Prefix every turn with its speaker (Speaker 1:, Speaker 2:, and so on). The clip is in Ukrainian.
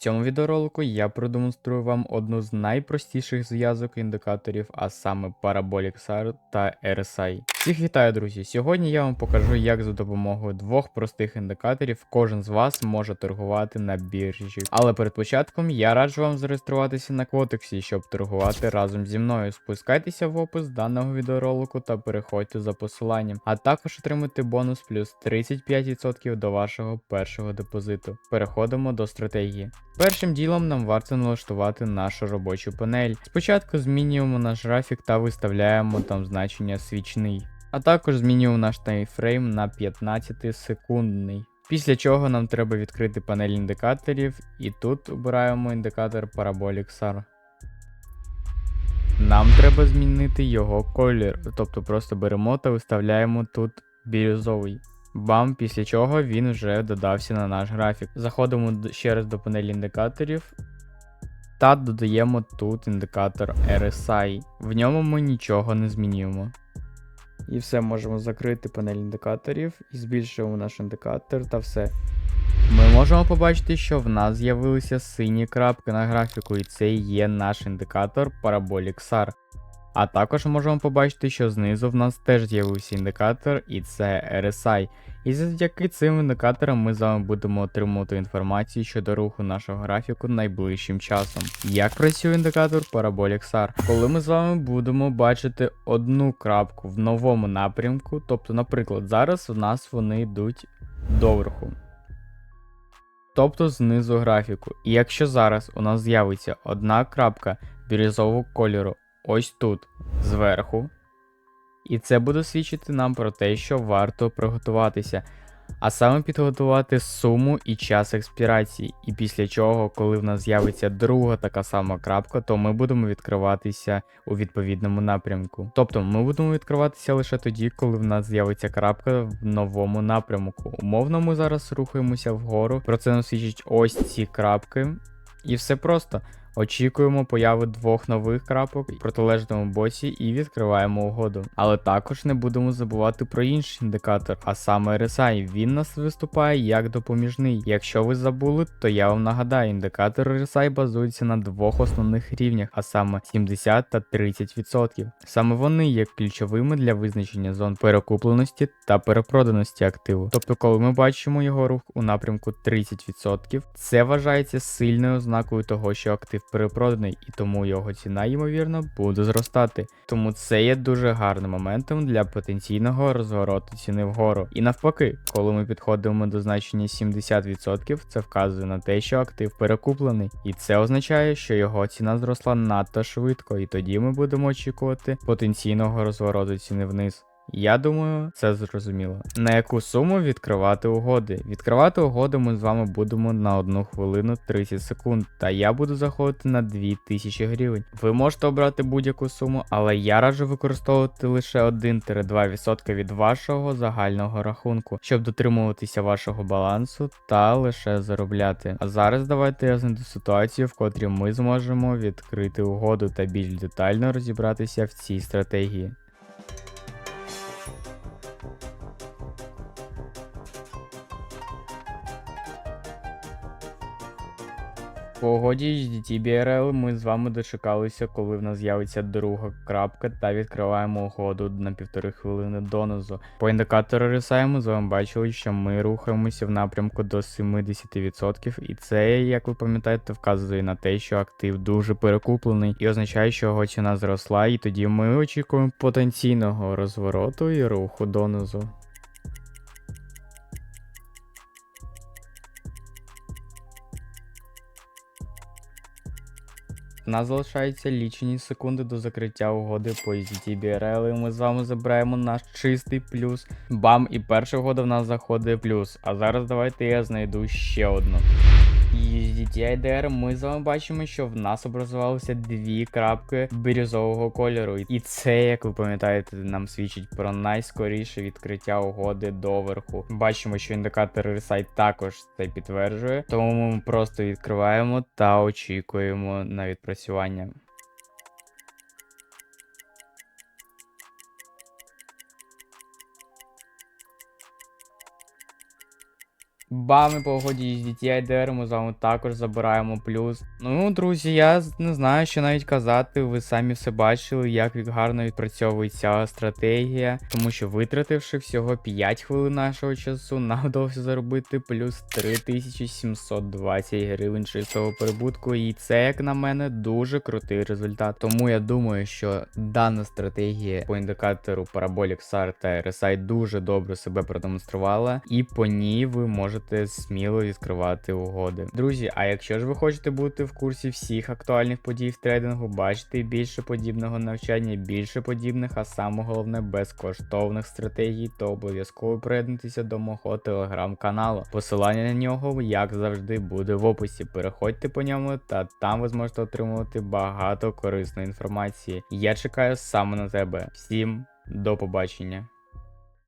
Speaker 1: цьому відеоролику я продемонструю вам одну з найпростіших зв'язок індикаторів, а саме Parabolic SAR та RSI. Всіх вітаю, друзі! Сьогодні я вам покажу, як за допомогою двох простих індикаторів кожен з вас може торгувати на біржі. Але перед початком я раджу вам зареєструватися на Quotexі, щоб торгувати разом зі мною. Спускайтеся в опис даного відеоролику та переходьте за посиланням, а також отримайте бонус плюс 35% до вашого першого депозиту. Переходимо до стратегії. Першим ділом нам варто налаштувати нашу робочу панель. Спочатку змінюємо наш графік та виставляємо там значення свічний. А також змінюємо наш таймфрейм на 15 секундний. Після чого нам треба відкрити панель індикаторів, і тут обираємо індикатор Parabolic SAR. Нам треба змінити його колір, тобто просто беремо та виставляємо тут бірюзовий. Бам, після чого він вже додався на наш графік. Заходимо ще раз до панелі індикаторів та додаємо тут індикатор RSI. В ньому ми нічого не змінюємо. І все, можемо закрити панель індикаторів і збільшуємо наш індикатор та все. Ми можемо побачити, що в нас з'явилися сині крапки на графіку, і це є наш індикатор Parabolic SAR. А також можемо побачити, що знизу в нас теж з'явився індикатор, і це RSI. І завдяки цим індикаторам ми з вами будемо отримувати інформацію щодо руху нашого графіку найближчим часом. Як працює індикатор Parabolic SAR? Коли ми з вами будемо бачити одну крапку в новому напрямку, тобто, наприклад, зараз у нас вони йдуть доверху. Тобто знизу графіку. І якщо зараз у нас з'явиться одна крапка бірюзового кольору ось тут, зверху, і це буде свідчити нам про те, що варто приготуватися, а саме підготувати суму і час експірації. І після чого, коли в нас з'явиться друга така сама крапка, то ми будемо відкриватися у відповідному напрямку. Тобто ми будемо відкриватися лише тоді, коли в нас з'явиться крапка в новому напрямку. Умовно, ми зараз рухаємося вгору. Про це нам свідчать ось ці крапки. І все просто. Очікуємо появи двох нових крапок в протилежному боці і відкриваємо угоду. Але також не будемо забувати про інший індикатор, а саме RSI. Він нас виступає як допоміжний. Якщо ви забули, то я вам нагадаю, індикатор RSI базується на двох основних рівнях, а саме 70 та 30%. Саме вони є ключовими для визначення зон перекупленості та перепроданості активу. Тобто, коли ми бачимо його рух у напрямку 30%, це вважається сильною ознакою того, що актив перепроданий, і тому його ціна, ймовірно, буде зростати. Тому це є дуже гарним моментом для потенційного розвороту ціни вгору. І навпаки, коли ми підходимо до значення 70%, це вказує на те, що актив перекуплений, і це означає, що його ціна зросла надто швидко, і тоді ми будемо очікувати потенційного розвороту ціни вниз. Я думаю, це зрозуміло. На яку суму відкривати угоди? Відкривати угоди ми з вами будемо на 1 хвилину 30 секунд, та я буду заходити на 2000 гривень. Ви можете обрати будь-яку суму, але я раджу використовувати лише 1-2% від вашого загального рахунку, щоб дотримуватися вашого балансу та лише заробляти. А зараз давайте я знайду ситуацію, в котрій ми зможемо відкрити угоду та більш детально розібратися в цій стратегії. По угоді HDT BRL ми з вами дочекалися, коли в нас з'явиться друга крапка та відкриваємо угоду на півтори хвилини донизу. По індикатору RSI з вами бачили, що ми рухаємося в напрямку до 70%, і це, як ви пам'ятаєте, вказує на те, що актив дуже перекуплений і означає, що його ціна зросла, і тоді ми очікуємо потенційного розвороту і руху донизу. Нас залишаються лічені секунди до закриття угоди по USDT BRL, і ми з вами забираємо наш чистий плюс. Бам, і перша угода в нас заходить плюс. А зараз давайте я знайду ще одну. USDT IDR ми з вами бачимо, що в нас образувалися дві крапки бірюзового кольору. І це, як ви пам'ятаєте, нам свідчить про найскоріше відкриття угоди доверху. Бачимо, що індикатор RSI також це підтверджує, тому ми просто відкриваємо та очікуємо на відпрацювання. Бами по угоді USDT IDR ми з вами також забираємо плюс. Ну, друзі, я не знаю, що навіть казати. Ви самі все бачили, як гарно відпрацьовує ця стратегія. Тому що витративши всього 5 хвилин нашого часу, нам вдалося заробити плюс 3720 гривень чистого прибутку. І це, як на мене, дуже крутий результат. Тому я думаю, що дана стратегія по індикатору Parabolic SAR та RSI дуже добре себе продемонструвала, і по ній ви можете сміло відкривати угоди. Друзі, а якщо ж ви хочете бути в курсі всіх актуальних подій в трейдингу, бачити більше подібного навчання, більше подібних, а саме головне безкоштовних стратегій, то обов'язково приєднуйтеся до мого телеграм-каналу. Посилання на нього, як завжди, буде в описі. Переходьте по ньому, та там ви зможете отримувати багато корисної інформації. Я чекаю саме на тебе. Всім до побачення.